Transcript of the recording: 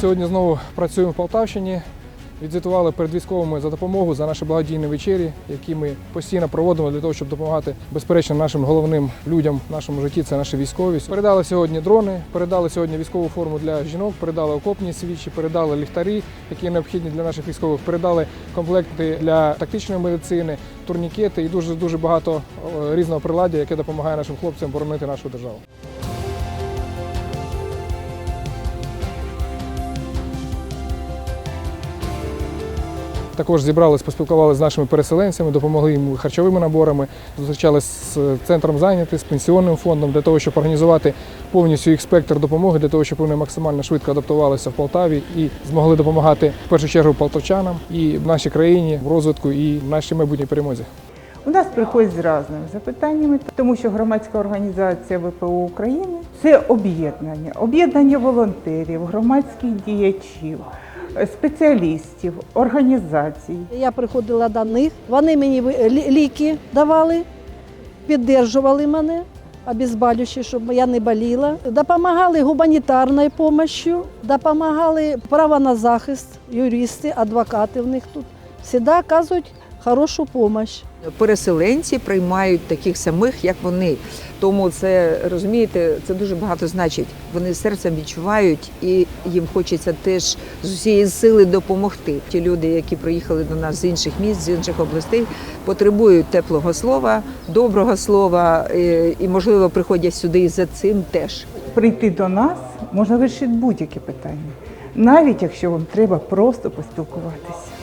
Сьогодні знову працюємо в Полтавщині. Відзвітували перед військовими за допомогу за наші благодійні вечері, які ми постійно проводимо для того, щоб допомагати безперечно нашим головним людям в нашому житті. Це наші військові. Передали сьогодні дрони, передали сьогодні військову форму для жінок, передали окопні свічі, передали ліхтарі, які необхідні для наших військових. Передали комплекти для тактичної медицини, турнікети і дуже дуже багато е, різного приладдя, яке допомагає нашим хлопцям боронити нашу державу. Також зібрались, поспілкувалися з нашими переселенцями, допомогли їм харчовими наборами, зустрічалися з центром зайняти, з пенсіонним фондом для того, щоб організувати повністю їх спектр допомоги, для того, щоб вони максимально швидко адаптувалися в Полтаві і змогли допомагати в першу чергу полтавчанам і в нашій країні в розвитку і в нашій майбутній перемозі. У нас приходять з різними запитаннями, тому що громадська організація ВПО України це об'єднання, об'єднання волонтерів, громадських діячів, е, спеціалістів, організацій. Я приходила до них, вони мені ліки давали, підтримували мене, обізбалюючи, щоб я не боліла. Допомагали гуманітарною допомогою, допомагали право на захист, юристи, адвокати в них тут. Всі оказують хорошу допомогу. Переселенці приймають таких самих, як вони. Тому це розумієте, це дуже багато значить. Вони серцем відчувають, і їм хочеться теж з усієї сили допомогти. Ті люди, які приїхали до нас з інших міст, з інших областей, потребують теплого слова, доброго слова, е, і можливо приходять сюди і за цим теж. Прийти до нас можна вирішити будь-які питання, навіть якщо вам треба просто поспілкуватися.